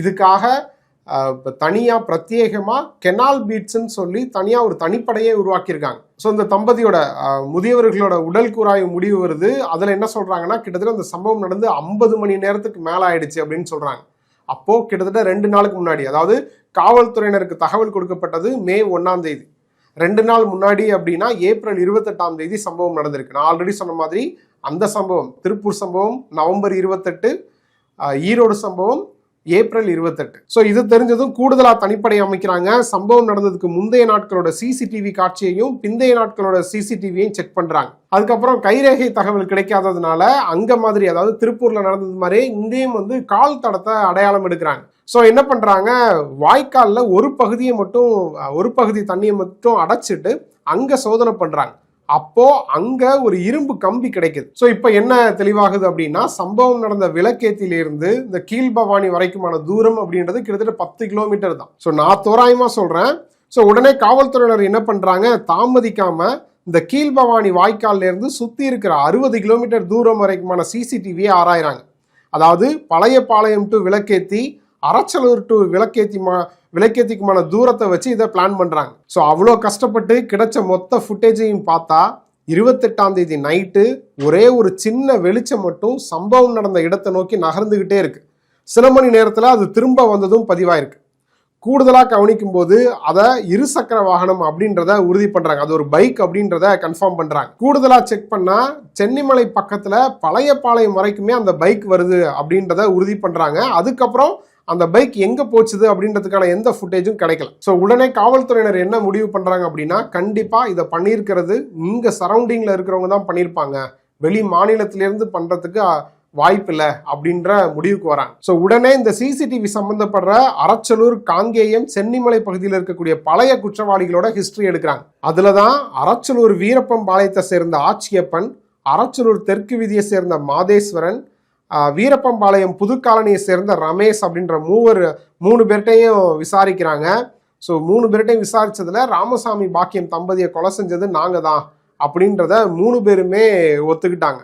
இதுக்காக இப்போ தனியாக பிரத்யேகமாக கெனால் பீட்ஸ்ன்னு சொல்லி தனியாக ஒரு தனிப்படையே உருவாக்கியிருக்காங்க. ஸோ இந்த தம்பதியோட முதியவர்களோட உடல் கூறாயும் முடிவு வருது. அதில் என்ன சொல்கிறாங்கன்னா கிட்டத்தட்ட அந்த சம்பவம் நடந்து ஐம்பது மணி நேரத்துக்கு மேலே ஆயிடுச்சு அப்படின்னு சொல்கிறாங்க அப்போது கிட்டத்தட்ட ரெண்டு நாளுக்கு முன்னாடி அதாவது காவல்துறையினருக்கு தகவல் கொடுக்கப்பட்டது மே ஒன்றாம் தேதி. ரெண்டு நாள் முன்னாடி அப்படின்னா ஏப்ரல் இருபத்தெட்டாம் தேதி சம்பவம் நடந்திருக்கு. நான் ஆல்ரெடி சொன்ன மாதிரி அந்த சம்பவம் திருப்பூர் சம்பவம் நவம்பர் இருபத்தெட்டு ஈரோடு சம்பவம் ஏப்ரல் இருபத்தெட்டு. ஸோ இது தெரிஞ்சதும் கூடுதலாக தனிப்படை அமைக்கிறாங்க. சம்பவம் நடந்ததுக்கு முந்தைய நாட்களோட சிசிடிவி காட்சியையும் பிந்தைய நாட்களோட சிசிடிவியையும் செக் பண்ணுறாங்க அதுக்கப்புறம் கைரேகை தகவல் கிடைக்காததுனால அங்கே மாதிரி அதாவது திருப்பூரில் நடந்தது மாதிரி இங்கேயும் வந்து கால் தடத்தை அடையாளம் எடுக்கிறாங்க. ஸோ என்ன பண்ணுறாங்க வாய்க்காலில் ஒரு பகுதியை மட்டும் ஒரு பகுதி தண்ணியை மட்டும் அடைச்சிட்டு அங்கே சோதனை பண்ணுறாங்க அப்போ அங்க ஒரு இரும்பு கம்பி கிடைக்குது. ஸோ இப்போ என்ன தெளிவாகுது அப்படின்னா சம்பவம் நடந்த விளக்கேத்திலிருந்து இந்த கீழ்பவானி வரைக்குமான தூரம் அப்படின்றது கிட்டத்தட்ட பத்து கிலோமீட்டர் தான். ஸோ நான் தோராயமா சொல்றேன். ஸோ உடனே காவல்துறையினர் என்ன பண்றாங்க? தாமதிக்காம இந்த கீழ்பவானி வாய்க்கால்ல இருந்து சுத்தி இருக்கிற அறுபது கிலோமீட்டர் தூரம் வரைக்குமான சிசிடிவியை ஆராயிறாங்க. அதாவது பழைய பாளையம் டு விளக்கேத்தி அரச்சலூர் டு விளக்கேத்தி மா விளக்கேத்திக்குமான தூரத்தை வச்சு இதை பிளான் பண்ணுறாங்க ஸோ அவ்வளோ கஷ்டப்பட்டு கிடைச்ச மொத்த ஃபுட்டேஜையும் பார்த்தா இருபத்தெட்டாம் தேதி நைட்டு ஒரே ஒரு சின்ன வெளிச்சம் மட்டும் சம்பவம் நடந்த இடத்தை நோக்கி நகர்ந்துகிட்டே இருக்கு. சில மணி நேரத்தில் அது திரும்ப வந்ததும் பதிவாயிருக்கு. கூடுதலாக கவனிக்கும் போது அதை இருசக்கர வாகனம் அப்படின்றத உறுதி பண்ணுறாங்க அது ஒரு பைக் அப்படின்றத கன்ஃபார்ம் பண்ணுறாங்க கூடுதலாக செக் பண்ணால் சென்னிமலை பக்கத்தில் பழைய பாளையம் வரைக்குமே அந்த பைக் வருது அப்படின்றத உறுதி பண்ணுறாங்க அதுக்கப்புறம் அந்த பைக் எங்க போச்சுது அப்படின்றதுக்கான எந்த ஃபுட்டேஜும் கிடைக்கல. ஸோ உடனே காவல்துறையினர் என்ன முடிவு பண்றாங்க அப்படின்னா கண்டிப்பா இதை பண்ணியிருக்கிறது இங்க சரௌண்டிங்ல இருக்கிறவங்க தான் பண்ணியிருப்பாங்க. வெளி மாநிலத்திலிருந்து பண்றதுக்கு வாய்ப்பில்லை அப்படின்ற முடிவுக்கு வராங்க. ஸோ உடனே இந்த சிசிடிவி சம்பந்தப்படுற அரச்சலூர் காங்கேயம் சென்னிமலை பகுதியில் இருக்கக்கூடிய பழைய குற்றவாளிகளோட ஹிஸ்டரி எடுக்கிறாங்க. அதுல தான் அரச்சலூர் வீரப்பம்பாளையத்தை சேர்ந்த ஆட்சியப்பன் அரச்சலூர் தெற்கு வீதியை சேர்ந்த மாதேஸ்வரன் வீரப்பம்பாளையம் புதுக்காலனியை சேர்ந்த ரமேஷ் அப்படின்ற மூவர் மூணு பேர்கிட்டையும் விசாரிக்கிறாங்க. ஸோ மூணு பேர்கிட்டையும் விசாரித்ததில் ராமசாமி பாக்கியம் தம்பதியை கொலை செஞ்சது நாங்கள் தான் அப்படின்றத மூணு பேருமே ஒத்துக்கிட்டாங்க.